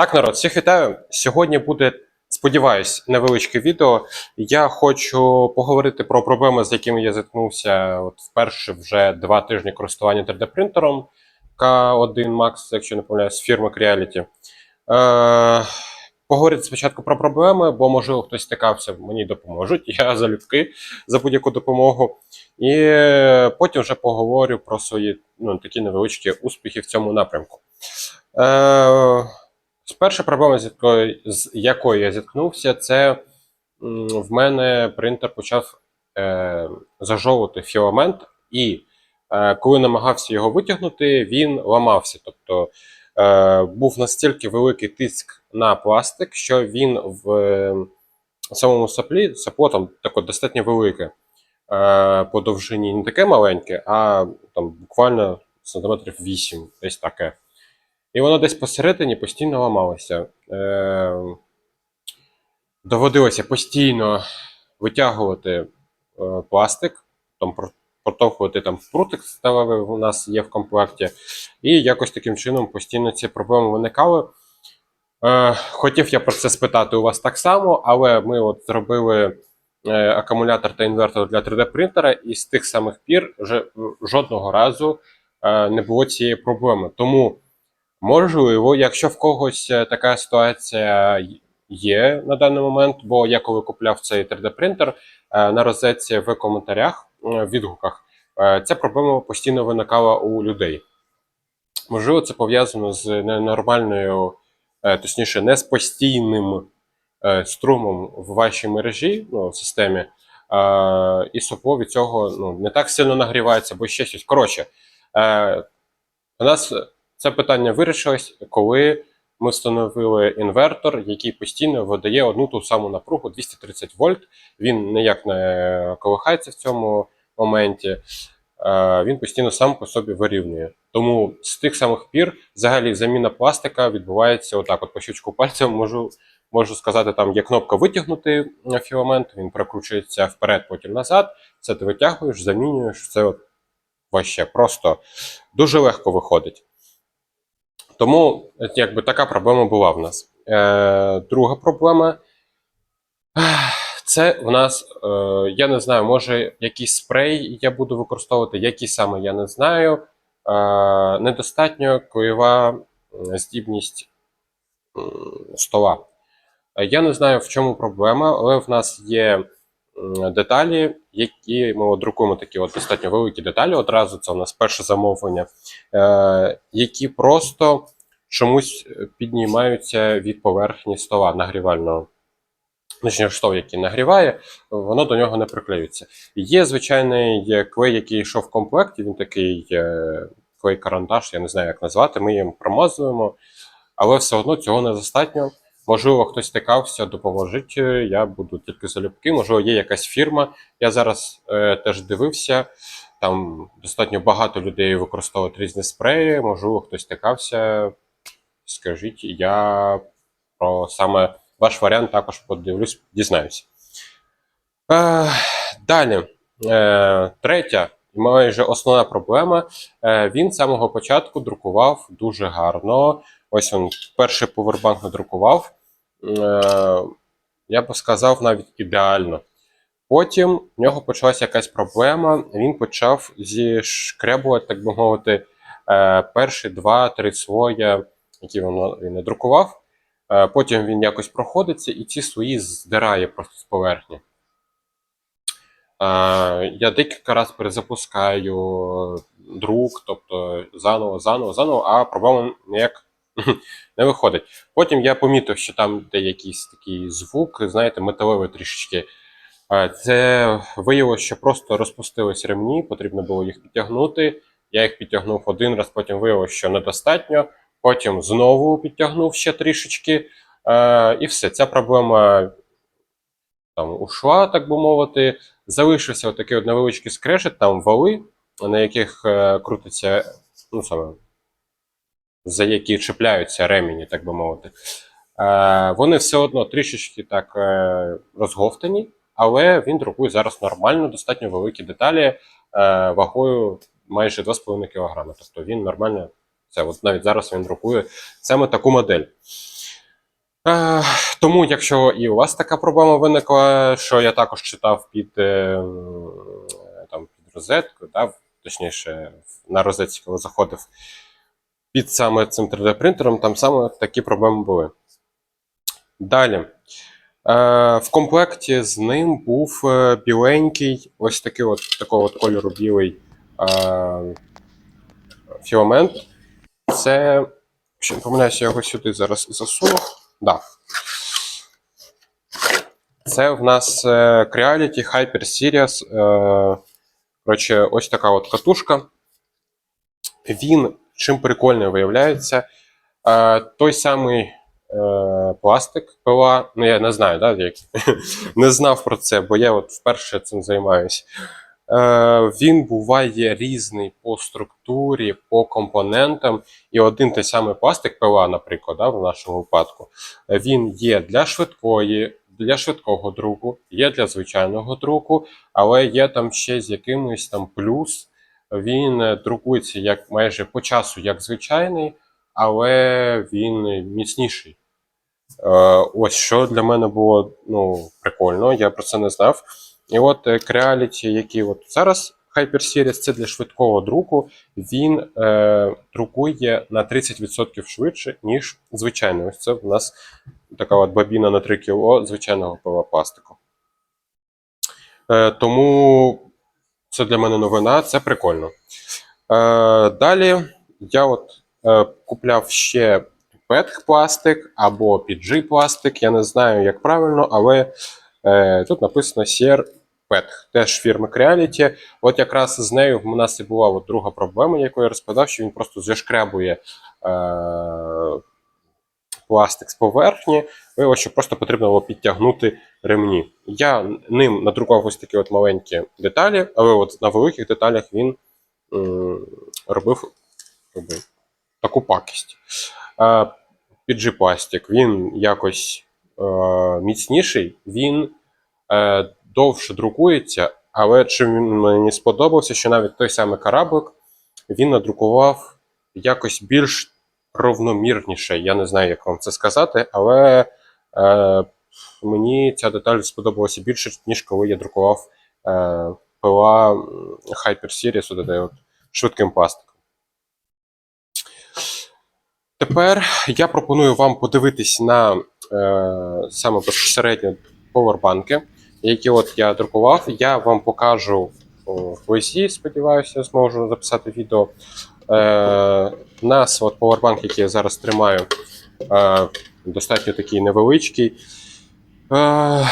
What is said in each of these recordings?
Так, народ, всіх вітаю. Сьогодні буде, сподіваюсь, невеличке відео. Я хочу поговорити про проблеми, з якими я зіткнувся от вперше вже два тижні користування 3D-принтером K1 Max, якщо не помиляюсь, з фірми Creality. Е, поговорити спочатку про проблеми, бо, можливо, хтось стикався, мені допоможуть. Я залюбки за будь-яку допомогу. І потім вже поговорю про свої ну, такі невеличкі успіхи в цьому напрямку. Е, Перша проблема, з якою, з якою я зіткнувся, це в мене принтер почав е, зажовувати філамент, і е, коли намагався його витягнути, він ламався. Тобто е, був настільки великий тиск на пластик, що він в е, самому саплі, сапло там таке достатньо велике е, по довжині, не таке маленьке, а там буквально сантиметрів 8, десь таке. І воно десь посередині постійно ламалося. Е, доводилося постійно витягувати е, пластик, там протовхувати там прутик сталевий у нас є в комплекті, і якось таким чином постійно ці проблеми виникали. Е, хотів я про це спитати у вас так само, але ми от зробили е, акумулятор та інвертор для 3D-принтера, і з тих самих пір вже жодного разу е, не було цієї проблеми. Тому Можливо, якщо в когось е, така ситуація є на даний момент, бо я коли купляв цей 3D-принтер, е, на розетці в коментарях, е, в відгуках, ця проблема постійно виникала у людей. Можливо, це пов'язано з ненормальною, точніше, не з постійним струмом в вашій мережі, ну, в системі, і сопло від цього ну, не так сильно нагрівається, або ще щось. Коротше, у нас це питання вирішилось, коли ми встановили інвертор, який постійно видає одну ту саму напругу 230 вольт. Він ніяк не колихається в цьому моменті. Е, Він постійно сам по собі вирівнює. Тому з тих самих пір взагалі заміна пластика відбувається отак. От по щучку пальцем можу, можу сказати, там є кнопка витягнути філамент, він прокручується вперед, потім назад. Це ти витягуєш, замінюєш. Це от ваще просто дуже легко виходить. Тому якби така проблема була в нас. Е, друга проблема це в нас, е, я не знаю, може якийсь спрей я буду використовувати, який саме я не знаю. Е, недостатньо коєва здібність стола. Е, Я не знаю, в чому проблема, але в нас є деталі, які ми друкуємо такі от достатньо великі деталі. Одразу це у нас перше замовлення, е, які просто чомусь піднімаються від поверхні стола нагрівального. Точніше, стол, який нагріває, воно до нього не приклеюється. Є звичайний клей, який йшов в комплекті, він такий е, клей-карандаш, я не знаю, як назвати. Ми їм промазуємо, але все одно цього недостатньо. Можливо, хтось стикався, допоможіть. е, Я буду тільки залюбки. Можливо, є якась фірма. Я зараз е, теж дивився. Там достатньо багато людей використовують різні спреї. Можливо, хтось стикався. Скажіть, я про саме ваш варіант також подивлюсь, дізнаюся. Е, далі, е, третя і майже основна проблема. Е, він з самого початку друкував дуже гарно. Ось він перший повербанк надрукував. Е, я б сказав, навіть ідеально. Потім в нього почалася якась проблема, він почав зішкребувати, так би мовити, е, перші два-три слоя, які він надрукував. Е, Потім він якось проходиться і ці свої здирає просто з поверхні. Я декілька разів перезапускаю друк, тобто заново, заново, заново, а проблема ніяк не виходить. Потім я помітив, що там де якийсь такий звук, знаєте, металевий трішечки. Це виявилося, що просто розпустились ремні, потрібно було їх підтягнути. Я їх підтягнув один раз, потім виявилося, що недостатньо. Потім знову підтягнув ще трішечки. І все, ця проблема там ушла, так би мовити. Залишився отакий от невеличкий скрешет, там вали, на яких е, крутиться, ну саме, за які чіпляються ремені, так би мовити. Е, вони все одно трішечки так е, розговтані, але він друкує зараз нормально, достатньо великі деталі е, вагою майже 2,5 кг. Тобто він нормально, це от навіть зараз він друкує саме таку модель. Тому, якщо і у вас така проблема виникла, що я також читав під, там, під розеткою, да, точніше, на розетці, коли заходив під саме цим 3D-принтером, там саме такі проблеми були. Далі. Е, в комплекті з ним був е, біленький, ось такий от такого от кольору білий е, філамент. Це, помиляюся, я його сюди зараз засуну. Да. Це в нас Creality Hyper Series. Коротше, ось така от катушка. Він чим прикольний виявляється. Той самий е, пластик пила. Ну, я не знаю, да, як, не знав про це, бо я от вперше цим займаюся. Е, він буває різний по структурі, по компонентам. І один той самий пластик пила, наприклад, да, в нашому випадку, він є для швидкої, для швидкого друку, є для звичайного друку, але є там ще з якимось там плюс. Він е, друкується як майже по часу, як звичайний, але він міцніший. Е, ось що для мене було ну, прикольно, я про це не знав. І от е, Creality, який от зараз Hyper Series, це для швидкого друку, він е, друкує на 30% швидше, ніж звичайний. Ось це в нас така от бабіна на 3 кг звичайного пивопластику. Е, тому це для мене новина, це прикольно. Е, далі я от е, купляв ще PET пластик або PG пластик, я не знаю, як правильно, але е, тут написано Sierra PET, теж фірми Creality. От якраз з нею в нас і була от друга проблема, яку я розповідав, що він просто зашкрябує е, пластик з поверхні, виявилося, що просто потрібно було підтягнути ремні. Я ним надрукував ось такі от маленькі деталі, але от на великих деталях він м, робив якби, таку пакість. PG пластик він якось е, міцніший, він е, довше друкується, але чим він мені сподобався, що навіть той самий кораблик він надрукував якось більш равномірніше. Я не знаю, як вам це сказати, але мені ця деталь сподобалася більше, ніж коли я друкував е, пила Hyper Series от, от, швидким пластиком. Тепер я пропоную вам подивитись на е, саме безпосередньо повербанки, які от я друкував. Я вам покажу в ОСІ, сподіваюся, зможу записати відео. Е, нас от повербанк, який я зараз тримаю, е, достатньо такий невеличкий. Е,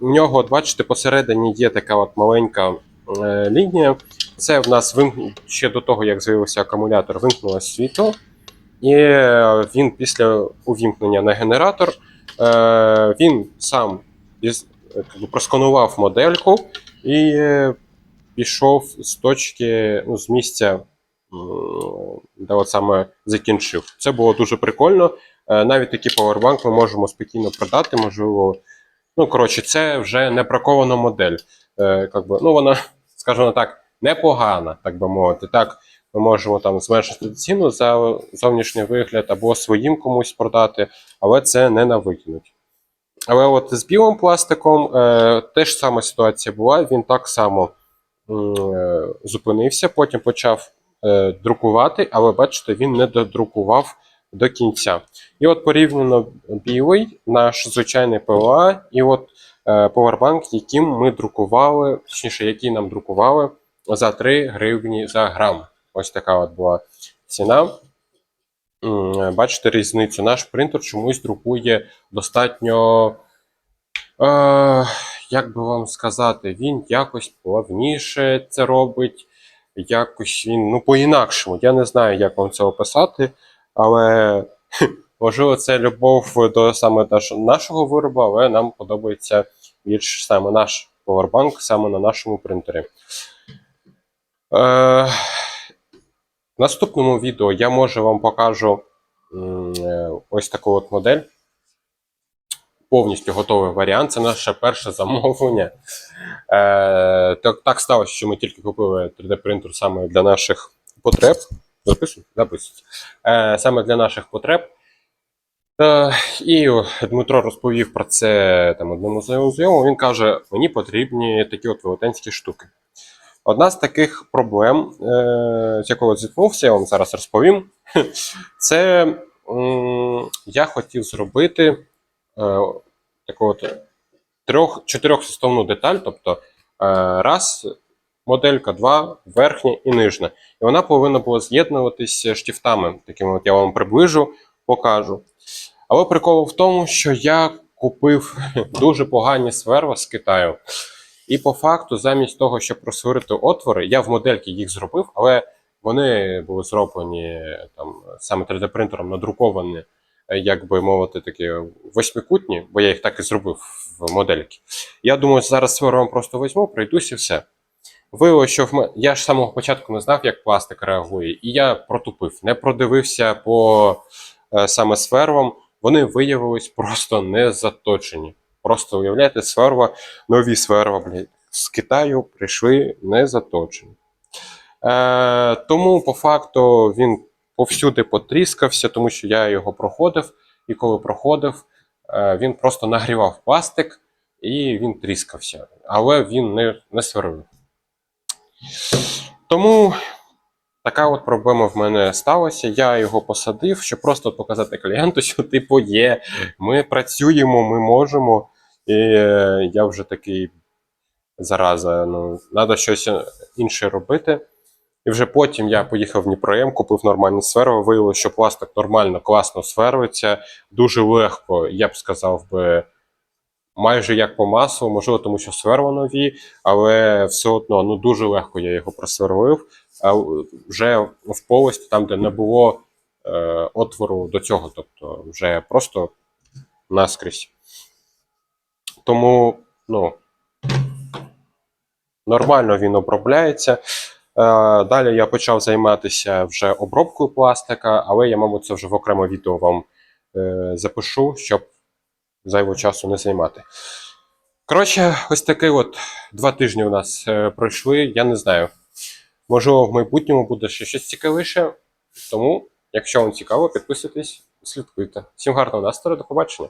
у нього, от бачите, посередині є така от маленька е, лінія. Це в нас вим... ще до того, як з'явився акумулятор, вимкнулося світло. І е, він після увімкнення на генератор він сам просканував модельку і пішов з точки, ну, з місця, де от саме закінчив. Це було дуже прикольно. Е, Навіть такий повербанк ми можемо спокійно продати. Можливо, ну коротше, це вже не бракована модель. Е, как би, ну, вона, скажімо так, непогана, так би мовити. Так, ми можемо там зменшити ціну за зовнішній вигляд або своїм комусь продати, але це не на викинуть. Але от з білим пластиком е, теж сама ситуація була. Він так само е, зупинився, потім почав е, друкувати, але бачите, він не додрукував до кінця. І от порівняно білий, наш звичайний ПЛА, і от е, повербанк, яким ми друкували, точніше, який нам друкували за 3 гривні за грам. Ось така от була ціна. Бачите різницю. Наш принтер чомусь друкує достатньо. Е, як би вам сказати, він якось плавніше це робить. Якось він, ну, по-інакшому. Я не знаю, як вам це описати, але можливо, це любов до саме нашого виробу, але нам подобається більш саме наш повербанк саме на нашому принтері. Е, в наступному відео я може вам покажу е, ось таку от модель. Повністю готовий варіант. Це наше перше замовлення. Е, так, так сталося, що ми тільки купили 3D-принтер саме для наших потреб. Записуй? Записується. Е, саме для наших потреб. Е, і Дмитро розповів про це там одному знайомому. Він каже: мені потрібні такі от велетенські штуки. Одна з таких проблем, е, з якою зіткнувся, я вам зараз розповім. Це м, я хотів зробити е, таку от трьох, чотирьохсоставну деталь, тобто е, раз моделька, два, верхня і нижня. І вона повинна була з'єднуватися штифтами. Такими от я вам приближу, покажу. Але прикол в тому, що я купив дуже погані сверва з Китаю. І по факту, замість того, щоб просвирити отвори, я в модельки їх зробив, але вони були зроблені там саме 3D-принтером, надруковані, е, як би мовити, такі восьмикутні, бо я їх так і зробив в модельки. Я думаю, зараз свервом просто візьму, пройдусь і все. Виявилося, що в ме- я ж самого початку не знав, як пластик реагує, і я протупив, не продивився по е, саме свервам. Вони виявились просто не заточені. Просто уявляєте, сверва, нові сверва, блядь, з Китаю прийшли не заточені. Е, тому, по факту, він повсюди потріскався, тому що я його проходив, і коли проходив, е, він просто нагрівав пластик і він тріскався. Але він не, не сверлив. Тому така от проблема в мене сталася. Я його посадив, щоб просто показати клієнту, що типу є, ми працюємо, ми можемо. І е, я вже такий зараза, ну, треба щось інше робити. І вже потім я поїхав в Дніпроєм, купив нормальні сверви, виявилося, що пластик нормально, класно свервиться, дуже легко, я б сказав би, майже як по маслу, можливо, тому що сверва нові, але все одно ну, дуже легко я його просверлив. А вже в полості, там, де не було е, отвору до цього, тобто вже просто наскрізь. Тому, ну, нормально він обробляється. Е, Далі я почав займатися вже обробкою пластика, але я, мабуть, це вже в окреме відео вам е, запишу, щоб зайвого часу не займати. Коротше, ось такий от два тижні у нас е, пройшли. Я не знаю. Можливо, в майбутньому буде ще щось цікавіше. Тому, якщо вам цікаво, підписуйтесь, слідкуйте. Всім гарного настрою, до побачення!